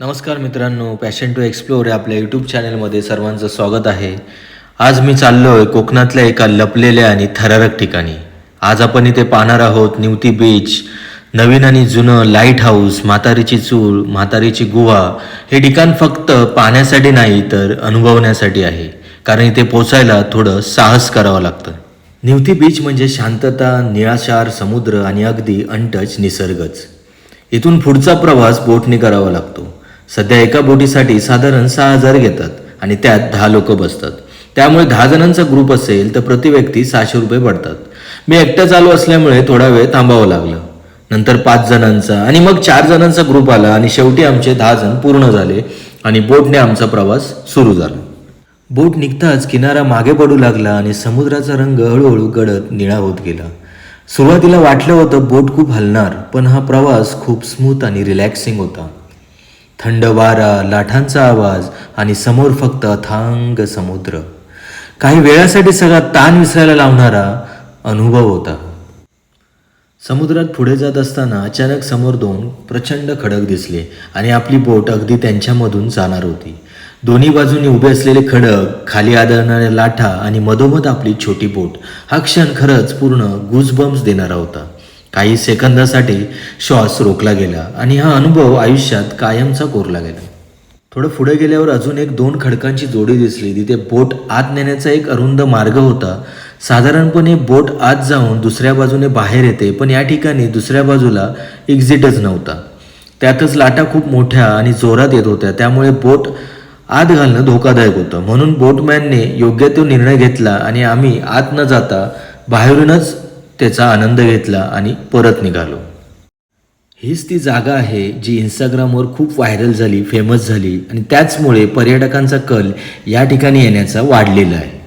नमस्कार मित्रांनो passion to explore या आपल्या यूट्यूब चॅनलमध्ये सर्वांचं स्वागत आहे. आज मी चाललो आहे कोकणातल्या एका लपलेल्या आणि थरारक ठिकाणी. आज आपण इथे पाहणार आहोत निवती बीच नवीन आणि जुनं लाइट हाऊस म्हातारीची चूल म्हातारीची गुहा. हे ठिकाण फक्त पाहण्यासाठी नाही तर अनुभवण्यासाठी आहे. कारण इथे पोचायला थोडं साहस करावं लागतं. निवती बीच म्हणजे शांतता निळाशार समुद्र आणि अगदी अनटच निसर्गच. इथून पुढचा प्रवास बोटने करावा लागतो. सध्या एका बोटीसाठी साधारण सहा हजार घेतात आणि त्यात दहा लोक बसतात. त्यामुळे दहा जणांचा ग्रुप असेल तर प्रति व्यक्ती सहाशे रुपये पडतात. मी एकटं चालू असल्यामुळे थोडा वेळ थांबावं लागलं. नंतर पाच जणांचा आणि मग चार जणांचा ग्रुप आला आणि शेवटी आमचे दहा जण पूर्ण झाले आणि बोटने आमचा प्रवास सुरू झाला. बोट निघताच किनारा मागे पडू लागला आणि समुद्राचा रंग हळूहळू गडद निळा होत गेला. सुरुवातीला वाटलं होतं बोट खूप हलणार पण हा प्रवास खूप स्मूथ आणि रिलॅक्सिंग होता. थंड वारा लाटांचा आवाज आणि समोर फक्त अथांग समुद्र. काही वेळासाठी सगळा ताण विसरायला लावणारा अनुभव होता. समुद्रात पुढे जात असताना अचानक समोर दोन प्रचंड खडक दिसले आणि आपली बोट अगदी त्यांच्यामधून जाणार होती. दोन्ही बाजूनी उभे असलेले खडक खाली आदळणाऱ्या लाठा आणि मधोमध आपली छोटी बोट हा क्षण खरंच पूर्ण गुजबम्स देणारा होता. काही सेकंदासाठी श्वास रोखला गेला आणि हा अनुभव आयुष्यात कायमचा कोरला गेला. थोडं पुढे गेल्यावर अजून एक दोन खडकांची जोडी दिसली. तिथे बोट आत नेण्याचा एक अरुंद मार्ग होता. साधारणपणे बोट आत जाऊन दुसऱ्या बाजूने बाहेर येते पण या ठिकाणी दुसऱ्या बाजूला एक्झिटच नव्हता. त्यातच लाटा खूप मोठ्या आणि जोरात येत होत्या. त्यामुळे बोट आत घालणं धोकादायक होतं. म्हणून बोटमॅनने योग्य तो निर्णय घेतला आणि आम्ही आत न जाता बाहेरूनच त्याचा आनंद घेतला आणि परत निघालो. हीच ती जागा आहे जी इंस्टाग्रामवर खूप व्हायरल झाली फेमस झाली आणि त्याचमुळे पर्यटकांचा कल या ठिकाणी येण्याचा वाढलेला आहे.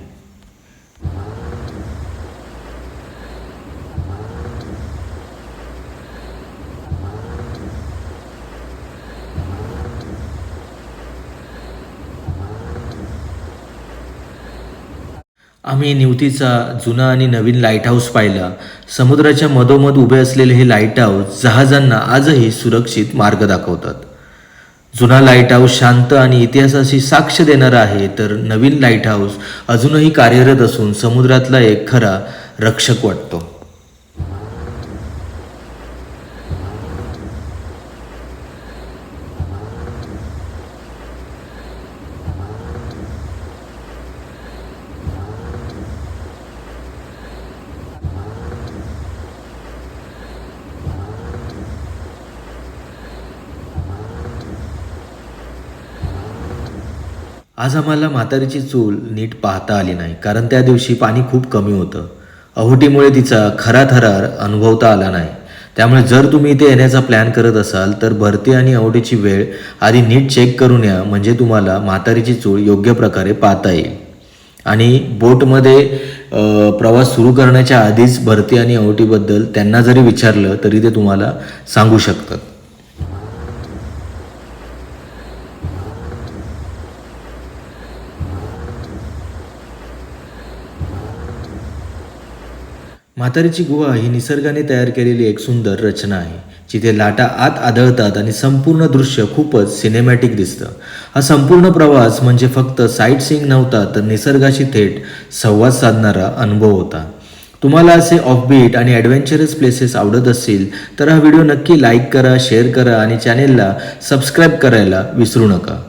आम्ही निवतीचा जुना आणि नवीन लाइट हाऊस पाहिला. समुद्राच्या मधोमध उभे असलेले हे लाइट हाऊस जहाजांना आजही सुरक्षित मार्ग दाखवतात. जुना लाइट हाऊस शांत आणि इतिहासाशी साक्ष देणारा आहे तर नवीन लाइट हाऊस अजूनही कार्यरत असून समुद्रातला एक खरा रक्षक वाटतो. आज आम्हाला म्हातारीची चूल नीट पाहता आली नाही कारण त्या दिवशी पाणी खूप कमी होतं. अहोटीमुळे तिचा खरा थरार अनुभवता आला नाही. त्यामुळे जर तुम्ही इथे येण्याचा प्लॅन करत असाल तर भरती आणि अहोटीची वेळ आधी नीट चेक करून या म्हणजे तुम्हाला म्हातारीची चूळ योग्य प्रकारे पाहता येईल. आणि बोटमध्ये प्रवास सुरू करण्याच्या आधीच भरती आणि अवटीबद्दल त्यांना जरी विचारलं तरी ते तुम्हाला सांगू शकतात. म्हातारीची गुहा ही निसर्गाने तयार केलेली एक सुंदर रचना आहे जिथे लाटा आत आदळतात आणि संपूर्ण दृश्य खूपच सिनेमॅटिक दिसतं. हा संपूर्ण प्रवास म्हणजे फक्त साईट सीईंग नव्हता तर निसर्गाशी थेट संवाद साधणारा अनुभव होता. तुम्हाला असे ऑफबीट आणि ॲडव्हेंचरस प्लेसेस आवडत असतील तर हा व्हिडिओ नक्की लाईक करा शेअर करा आणि चॅनेलला सबस्क्राईब करायला विसरू नका.